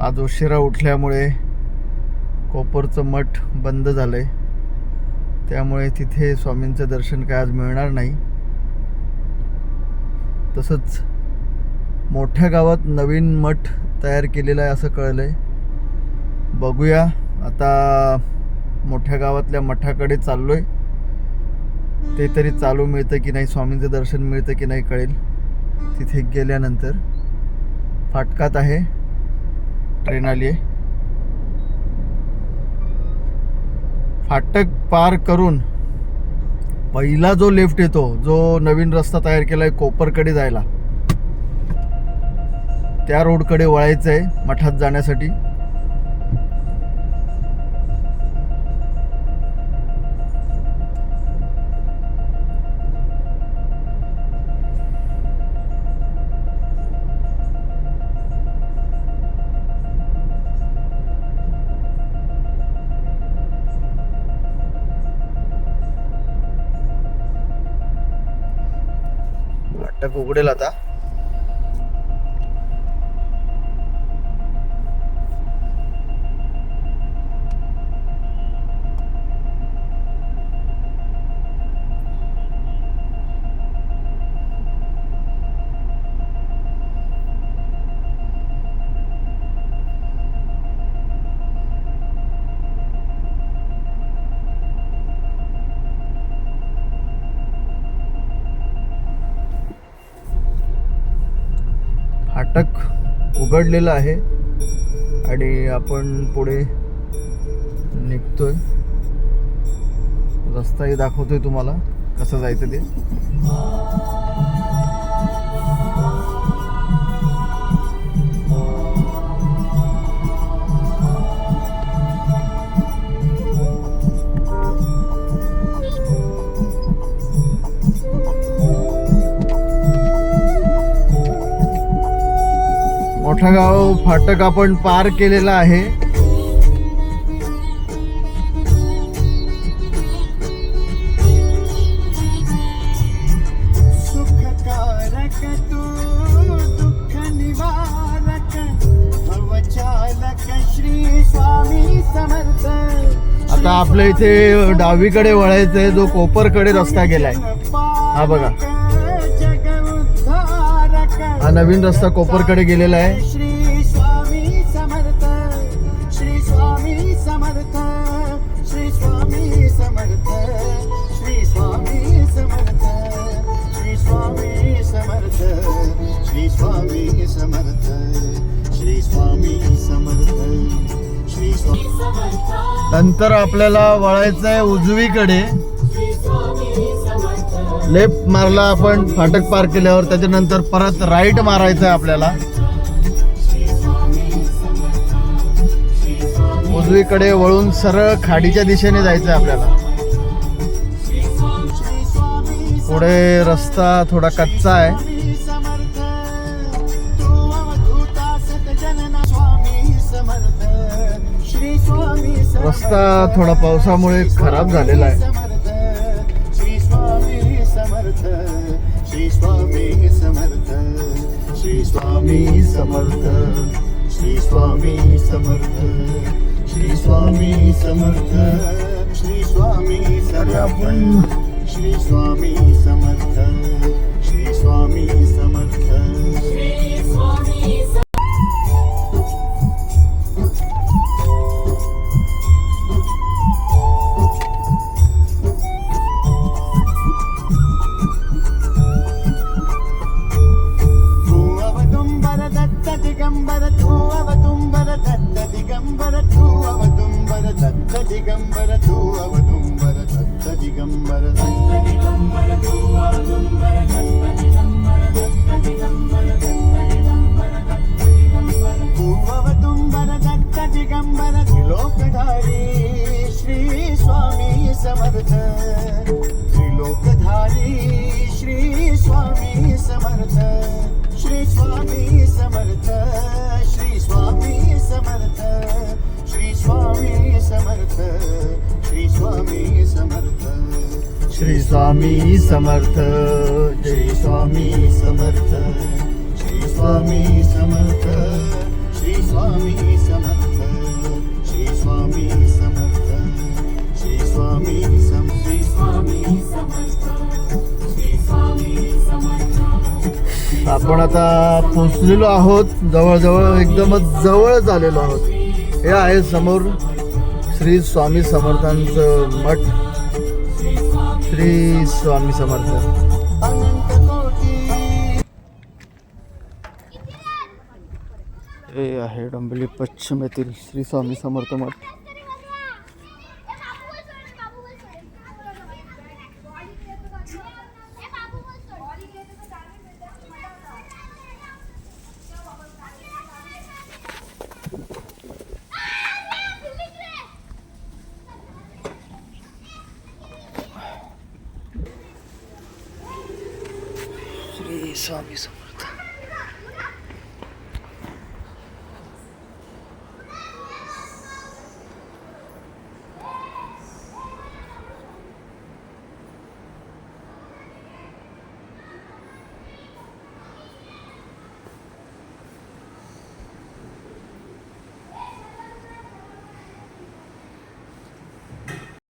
आज उशिरा उठल्यामुळे कोपरचं मठ बंद झालं आहे त्यामुळे तिथे स्वामींचं दर्शन काय आज मिळणार नाही. तसंच मोठ्या गावात नवीन मठ तयार केलेला आहे असं कळलं आहे बघूया. आता मोठ्या गावातल्या मठाकडे चाललो आहे ते तरी चालू मिळतं की नाही स्वामींचं दर्शन मिळतं की नाही कळेल. तिथे गेल्यानंतर. फाटकात आहे. ट्रेन आली आहे. फाटक पार करून पहिला जो लेफ्ट येतो जो नवीन रस्ता तयार केला आहे कोपरकडे जायला त्या रोडकडे वळायचं आहे मठात जाण्यासाठी. फाटक उघडेल आता. फाटक उघडलेलं आहे आणि आपण पुढे निघतोय. रस्ताही दाखवतोय तुम्हाला कसं जायचं ते. मोठागाव फाटक आपण पार केलेला आहे. आता आपल्या इथे डावीकडे वळायचंय जो कोपरकडे रस्ता गेलाय. हा बघा. नवीन रस्ता कोपरकडे गेलेला आहे. श्री स्वामी समर्थ श्री स्वामी समर्थ श्री स्वामी समर्थ श्री स्वामी समर्थ श्री स्वामी समर्थ श्री स्वामी समर्थ श्री स्वामी समर्थ श्री स्वामी नंतर आपल्याला वळायचं आहे उजवीकडे. लेफ्ट मारला आपण फाटक पार केल्यावर त्याच्यानंतर परत राईट मारायचं आहे आपल्याला. उजवीकडे वळून सरळ खाडीच्या दिशेने जायचं आहे आपल्याला. पुढे रस्ता थोडा कच्चा आहे. रस्ता थोडा पावसामुळे खराब झालेला आहे. श्री स्वामी समर्थ श्री स्वामी समर्थ श्री स्वामी समर्थ श्री स्वामी समर्थ श्री स्वामी समर्थ श्री स्वामी समर्थ श्री स्वामी समर्थ. दिगंबर तू अवदुंबर दत्त दिगंबर त्रिलोकधारी श्री स्वामी समर्थ त्रिलोकधारी श्री स्वामी समर्थ श्री स्वामी समर्थ श्री स्वामी समर्थ श्री स्वामी समर्थ श्री स्वामी समर्थ। श्री स्वामी समर्थ जय श्री स्वामी समर्थ। श्री स्वामी समर्थ श्री स्वामी समर्थ। श्री स्वामी समर्थ श्री स्वामी समर्थ। स्वामी समर्थ श्री स्वामी समर्थ। आपण आता पोचलेलो आहोत जवळजवळ एकदमच जवळच आलेलो आहोत. हे आहे समोर श्री स्वामी समर्थांचं मठ. श्री स्वामी समर्थ. हे आहे डोंबिवली पश्चिम येथील श्री स्वामी समर्थ मठ. श्री स्वामी समर्थ